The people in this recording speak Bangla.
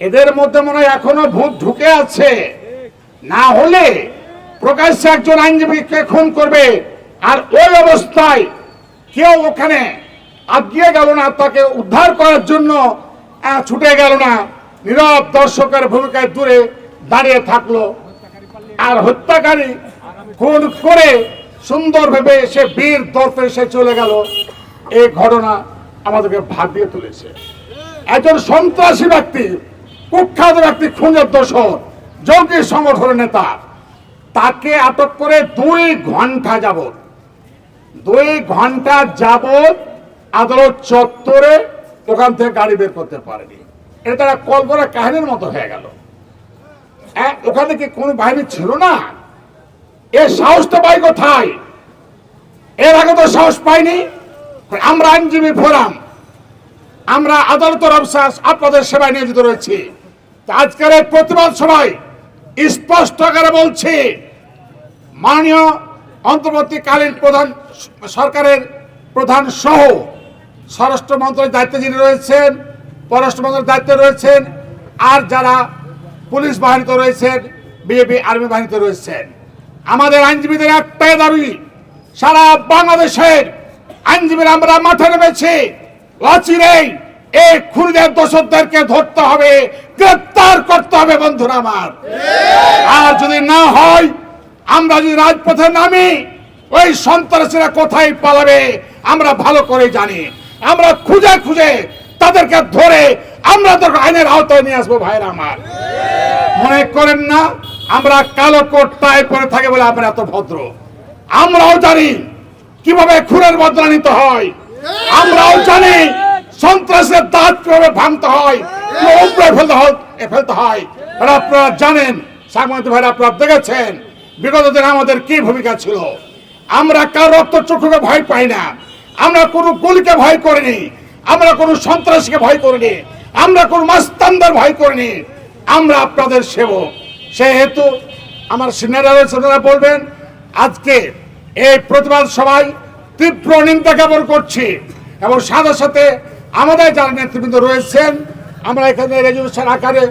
এদের মধ্যে মনে হয় এখনও ভূত ঢুকে আছে। না হলে প্রকাশ্যে একজন আইনজীবীকে খুন করবে। আর ওই অবস্থায় কেউ ওখানে আগিয়ে গেল না, তাকে উদ্ধার করার জন্য ছুটে গেল না। নীরব দর্শকের ভূমিকায় দূরে দাঁড়িয়ে থাকল। আর হত্যাকারী খুন করে সুন্দরভাবে সে বীর দর্পে সে চলে গেল। এই ঘটনা আমাদেরকে ভাবিয়ে তুলেছে। একজন সন্ত্রাসী ব্যক্তি কুখ্যাত ব্যক্তি খুনের দোষর জঙ্গি সংগঠনের নেতা। তাকে আটক করে দুই ঘণ্টা যাবত দুই ঘণ্টা যাবত আদালত চত্বরে ওখান থেকে গাড়ি বের করতে পারেনি। এটা কল্পনা কাহিনীর মতো হয়ে গেল। ওখানে কি কোনো বাহিনী ছিল না? এ সাহস তো পাই কোথায়? এর আগে তো সাহস পাইনি। আমরা আইনজীবী ফোরাম, আমরা আদালতের অবশ্বাস আপনাদের সেবায় নিয়োজিত রয়েছি। আজকের এই প্রতিবাদ সভায় স্পষ্ট করে বলছি, মাননীয় অন্তর্বর্তীকালীন প্রধান সরকারের প্রধান সহ স্বরাষ্ট্র মন্ত্রণের দায়িত্বে যিনি রয়েছেন, পররাষ্ট্র মন্ত্রণের দায়িত্বে রয়েছেন, আর যারা পুলিশ বাহিনীতে রয়েছেন বিজেপি আর্মি বাহিনীতে রয়েছেন। আমাদের আইনজীবীদের একটাই দাবি, সারা বাংলাদেশের আইনজীবীরা আমরা মাঠে নেমেছি অচিরেই এই খুনিদের দোষকদেরকে ধরতে হবে গ্রেপ্তার করতে হবে, বন্ধুরা আমার। আর যদি না হয়, আমরা যদি রাজপথে নামি, ওই সন্ত্রাসীরা কোথায় পালাবে, আমরা ভালো করে জানি। আমরা খুঁজে খুঁজে তাদেরকে ধরে আমরা তো আইনের আওতায় নিয়ে আসব, ভাইরা আমার। মনে করেন না, আমরা কালো কোট টাই পরে থাকে বলে আমরা এত ভদ্র। আমরাও জানি কীভাবে খুনের বদলা নিতে হয়। আমরাও জানি সন্ত্রাসের দাঁত কীভাবে ভাঙতে হয় উপরে ফেলতে হয় ফেলতে হয়। আর আপনারা জানেন, সাংবাদিক ভাইরা, আপনারা দেখেছেন, বিগত দিনে আমাদের কি ভূমিকা ছিল? আমরা কার রক্ত চক্ষুকে ভয় পাই না। আমরা কোনো গুলিকে ভয় করিনি। আমরা কোনো সন্ত্রাসীকে ভয় করিনি। আমরা কোনো মাস্তানদের ভয় করিনি। আমরা আপনাদের সেবক। সেহেতু আমার সিনিয়ররা রয়েছে তারা বলবেন, আজকে এই প্রতিবাদ সভায় তীব্র নিন্দা জ্ঞাপন করছি এবং সাথে সাথে আমাদের যারা নেতৃবৃন্দ রয়েছেন আমরা এখানে রেজুলেশন আকারে